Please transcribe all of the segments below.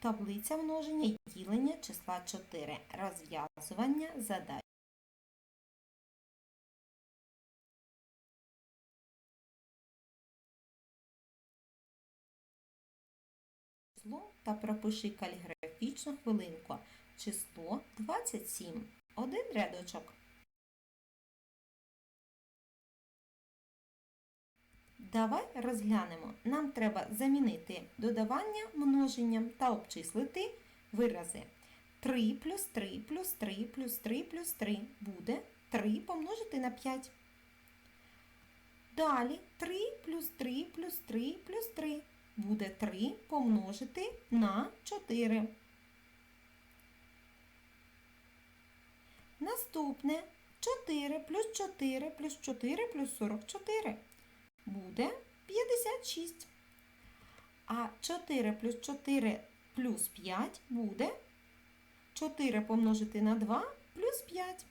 Таблиця множення і ділення числа 4. Розв'язування задач. Число та пропиши каліграфічну хвилинку. Число 27. Один рядочок. Давай розглянемо. Нам треба замінити додавання множенням та обчислити вирази. 3 плюс 3 плюс 3 плюс 3 плюс 3 буде 3 помножити на 5. Далі 3 плюс 3 плюс 3 плюс 3 буде 3 помножити на 4. Наступне 4 плюс 4 плюс 4 плюс 44 буде 56. А 4 плюс 4 плюс 5 буде 4 помножити на 2 плюс 5.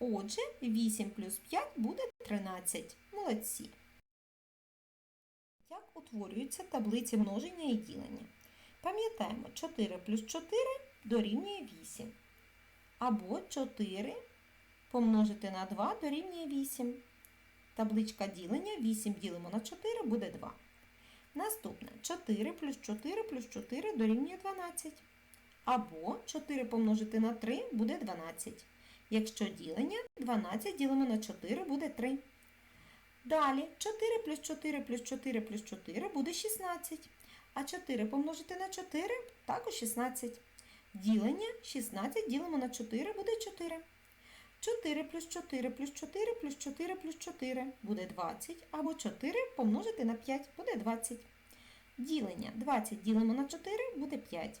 Отже, 8 плюс 5 буде 13. Молодці. Як утворюються таблиці множення і ділення? Пам'ятаємо, 4 плюс 4 дорівнює 8. Або 4 помножити на 2 дорівнює 8. Табличка ділення 8 ділимо на 4 буде 2. Наступне 4 плюс 4 плюс 4 дорівнює 12. Або 4 помножити на 3 буде 12. Якщо ділення 12 ділимо на 4 буде 3. Далі 4 плюс 4 плюс 4 плюс 4 буде 16. А 4 помножити на 4 також 16. Ділення 16 ділимо на 4 буде 4. 4 плюс 4 плюс 4 плюс 4 плюс 4 буде 20, або 4 помножити на 5 буде 20. Ділення 20 ділимо на 4 буде 5.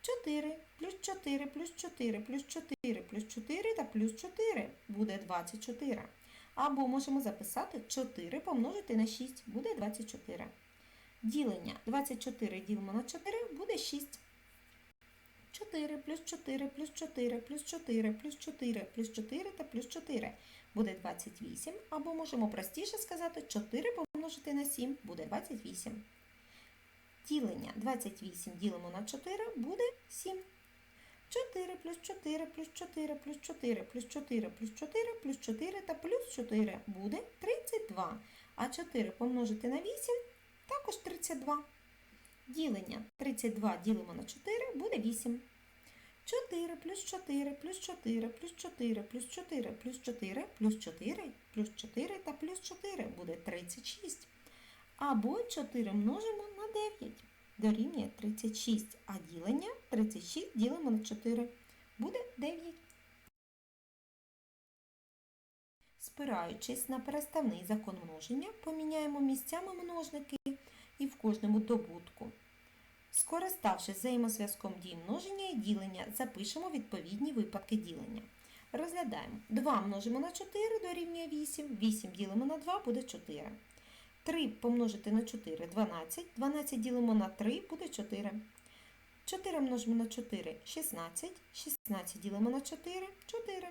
4 плюс 4 плюс 4 плюс 4 плюс 4 та плюс 4 буде 24. Або можемо записати 4 помножити на 6 буде 24. Ділення 24 ділимо на 4 буде 6. 4 плюс 4 плюс 4 плюс 4 плюс 4 плюс 4 та плюс 4 буде 28. Або можемо простіше сказати 4 помножити на 7 буде 28. Ділення 28 ділимо на 4 буде 7. 4 плюс 4 плюс 4 плюс 4 плюс 4 плюс 4 плюс 4 та плюс 4 буде 32. А 4 помножити на 8 також 32. Ділення 32 ділимо на 4 буде 8. 4 плюс 4 плюс 4 плюс 4 плюс 4 плюс 4 плюс 4 плюс 4 та плюс 4 буде 36. Або 4 множимо на 9. Дорівнює 36. А ділення 36 ділимо на 4. Буде 9. Спираючись на переставний закон множення, поміняємо місцями множники і в кожному добутку. Скориставшись взаємозв'язком дій множення і ділення, запишемо відповідні випадки ділення. Розглядаємо. 2 множимо на 4 дорівнює 8, 8 ділимо на 2 буде 4. 3 помножити на 4 12, 12 ділимо на 3 буде 4. 4 множимо на 4 16, 16 ділимо на 4 4.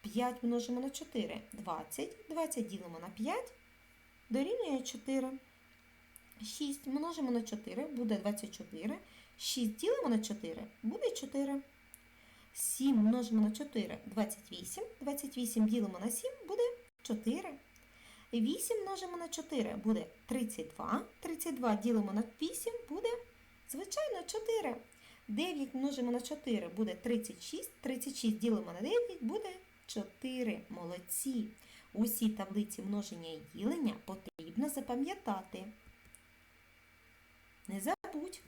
5 множимо на 4 20, 20 ділимо на 5 дорівнює 4. 6 множимо на 4 буде 24. 6 ділимо на 4 буде 4. 7 множимо на 4 28. 28 ділимо на 7 буде 4. 8 множимо на 4 буде 32. 32 ділимо на 8 буде, звичайно, 4. 9 множимо на 4 буде 36. 36 ділимо на 9 буде 4. Молодці. Усі таблиці множення і ділення потрібно запам'ятати. Не забудь.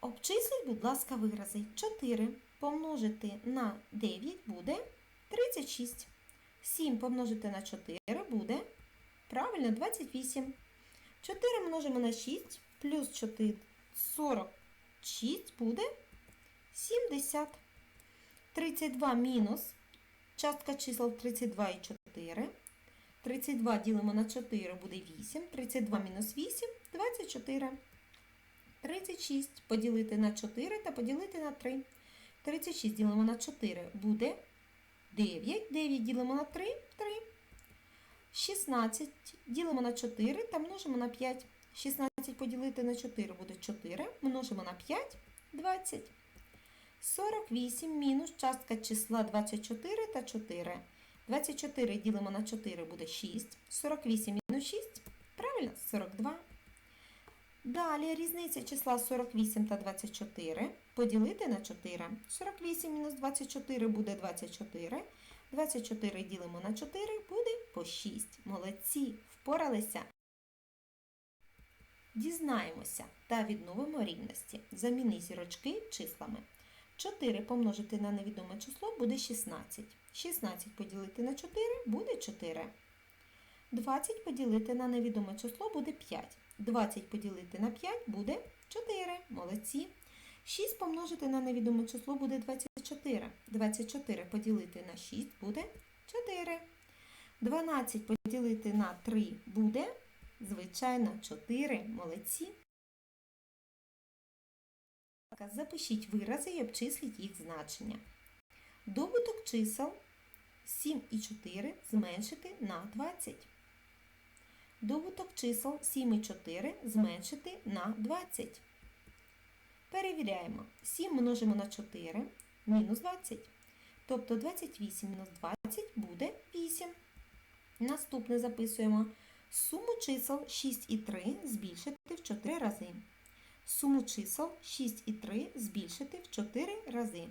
Обчисліть, будь ласка, вирази. 4 помножити на 9 буде 36. 7 помножити на 4 буде, правильно, 28. 4 множимо на 6 плюс 4 46 буде 70. 32 мінус частка чисел 32 і 4. 32 ділимо на 4 буде 8. 32 мінус 8 24. 36 поділити на 4 та поділити на 3. 36 ділимо на 4 буде 9. 9 ділимо на 3 3. 16 ділимо на 4 та множимо на 5. 16 поділити на 4 буде 4. Множимо на 5 20. 48 мінус частка числа 24 та 4. 24 ділимо на 4 буде 6. 48 мінус 6. Правильно? 42. Далі різниця числа 48 та 24 поділити на 4. 48 мінус 24 буде 24. 24 ділимо на 4 буде по 6. Молодці, впоралися. Дізнаємося та відновимо рівності. Заміни зірочки числами. 4 помножити на невідоме число буде 16. 16 поділити на 4 буде 4. 20 поділити на невідоме число буде 5. 20 поділити на 5 буде 4. Молодці. 6 помножити на невідоме число буде 24. 24 поділити на 6 буде 4. 12 поділити на 3 буде, звичайно, 4. Молодці. Запишіть вирази і обчисліть їх значення. Добуток чисел 7 і 4 зменшити на 20. Добуток чисел 7 і 4 зменшити на 20. Перевіряємо. 7 множимо на 4 мінус 20. Тобто 28 мінус 20 буде 8. Наступне записуємо. Суму чисел 6 і 3 збільшити в 4 рази. Суму чисел 6 і 3 збільшити в 4 рази.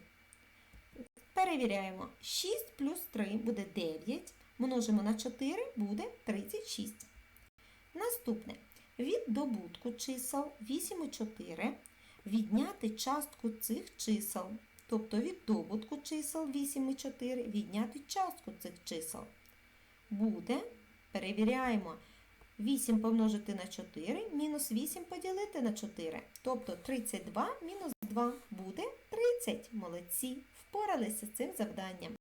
Перевіряємо. 6 плюс 3 буде 9. Множимо на 4 буде 36. Наступне. Від добутку чисел 8 і 4 відняти частку цих чисел. Тобто від добутку чисел 8 і 4 відняти частку цих чисел. Буде, перевіряємо, 8 помножити на 4, мінус 8 поділити на 4. Тобто 32 мінус 2 буде 30. Молодці, впоралися з цим завданням.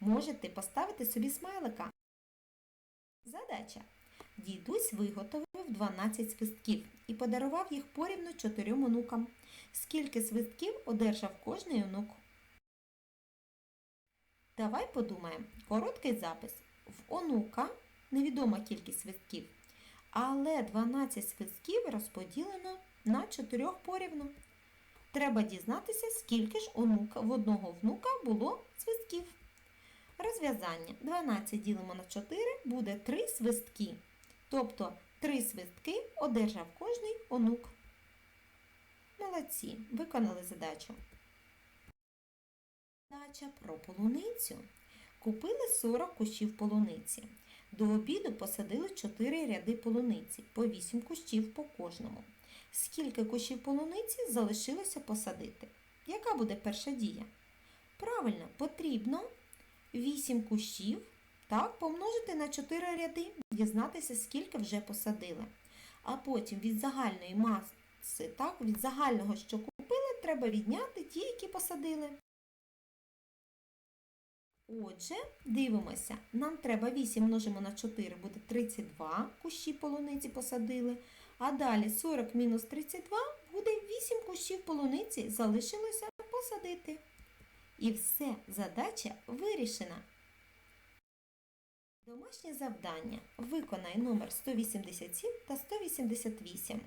Можете поставити собі смайлика. Задача. Дідусь виготовив 12 свистків і подарував їх порівну чотирьом онукам. Скільки свистків одержав кожний онук? Давай подумаємо. Короткий запис. В онука невідома кількість свистків, але 12 свистків розподілено на 4 порівну. Треба дізнатися, скільки ж онука, в одного внука було свистків. Розв'язання 12 ділимо на 4 буде 3 свистки. Тобто 3 свистки одержав кожний онук. Молодці, виконали задачу. Задача про полуницю. Купили 40 кущів полуниці. До обіду посадили 4 ряди полуниці, по 8 кущів по кожному. Скільки кущів полуниці залишилося посадити? Яка буде перша дія? Правильно, потрібно 8 кущів так, помножити на 4 ряди, дізнатися, скільки вже посадили. А потім від загальної маси, так, від загального, що купили, треба відняти ті, які посадили. Отже, дивимося, нам треба 8 множимо на 4 буде 32 кущі полуниці посадили. А далі 40 мінус 32 буде 8 кущів полуниці залишилося посадити. І все, задача вирішена. Домашнє завдання. Виконай номер 187 та 188.